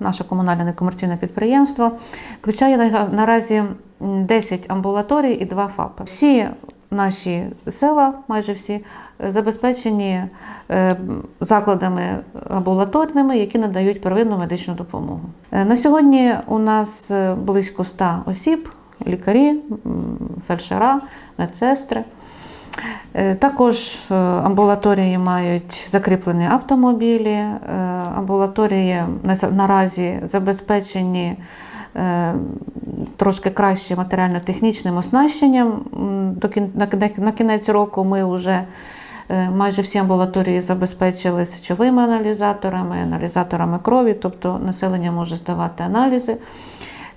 Наше комунальне некомерційне підприємство включає наразі м, 10 амбулаторій і 2 ФАПи. Всі наші села, майже всі, е, забезпечені е, закладами амбулаторними, які надають первинну медичну допомогу. Е, На сьогодні у нас близько 100 осіб, лікарі, фельдшера, медсестри. Е, Також е, амбулаторії мають закріплені автомобілі, е, амбулаторії наразі забезпечені трошки краще матеріально-технічним оснащенням. На кінець року ми вже майже всі амбулаторії забезпечили сечовими аналізаторами, аналізаторами крові, тобто населення може здавати аналізи.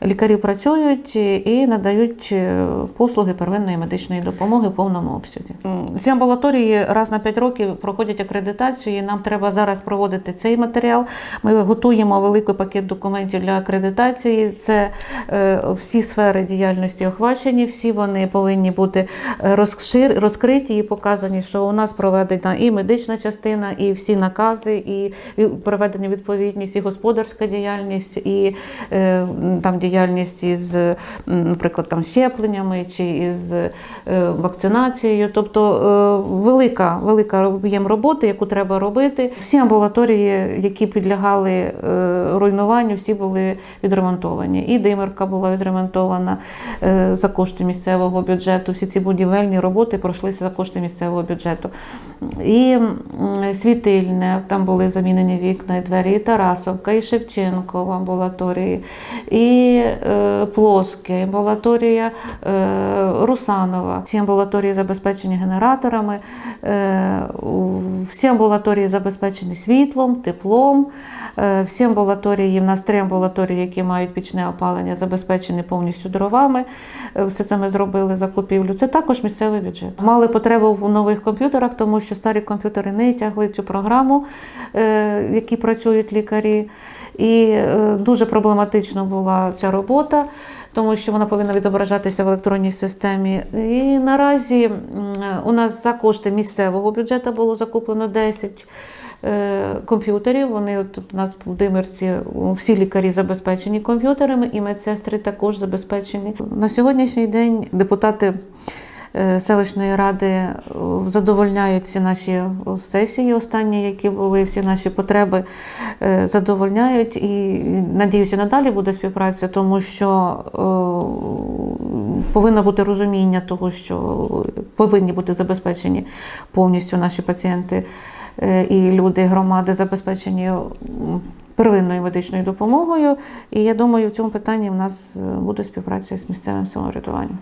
Лікарі працюють і надають е, послуги первинної медичної допомоги в повному обсязі. Ці амбулаторії раз на 5 років проходять акредитацію. і Нам треба зараз проводити цей матеріал. Ми готуємо великий пакет документів для акредитації. Це е, всі сфери діяльності охвачені, всі вони повинні бути е, розшир- розкриті і показані, що у нас проведена і медична частина, і всі накази, і і проведення відповідність, і господарська діяльність, і е, там діяльність із, наприклад, там щепленнями чи із е, вакцинацією. Тобто е, велика, велика об'єм роботи, яку треба робити. Всі амбулаторії, які підлягали е, руйнуванню, всі були відремонтовані. І димерка була відремонтована за кошти місцевого бюджету. Всі ці будівельні роботи пройшлися за кошти місцевого бюджету. І світильне, там були замінені вікна і двері, і Тарасовка, і Шевченко в амбулаторії, і е, Плоске, амбулаторія е, Русанова. Всі амбулаторії забезпечені генераторами, е, всі амбулаторії забезпечені світлом, теплом. Е, Всі амбулаторії, в нас три амбулаторії, які мають пічне опалення, забезпечені повністю дровами. Е, Все це ми зробили закупівлю. Це також місцевий бюджет. Мали потребу в нових комп'ютерах, тому що старі комп'ютери не тягли цю програму, е, в якій працюють лікарі. І е, дуже проблематично була ця робота, тому що вона повинна відображатися в електронній системі. І наразі у нас за кошти місцевого бюджету було закуплено 10 е, комп'ютерів. Вони тут у нас в Димирці всі лікарі забезпечені комп'ютерами, і медсестри також забезпечені. На сьогоднішній день депутати. Е, Селищної ради е, задовольняють всі наші е, сесії, останні, які були, всі наші потреби задовольняють. І надіюся, надалі буде співпраця, тому що повинно бути розуміння того, що повинні бути забезпечені повністю наші пацієнти і люди громади забезпечені первинною медичною допомогою. І я думаю, в цьому питанні в нас буде співпраця з місцевим самоврядуванням.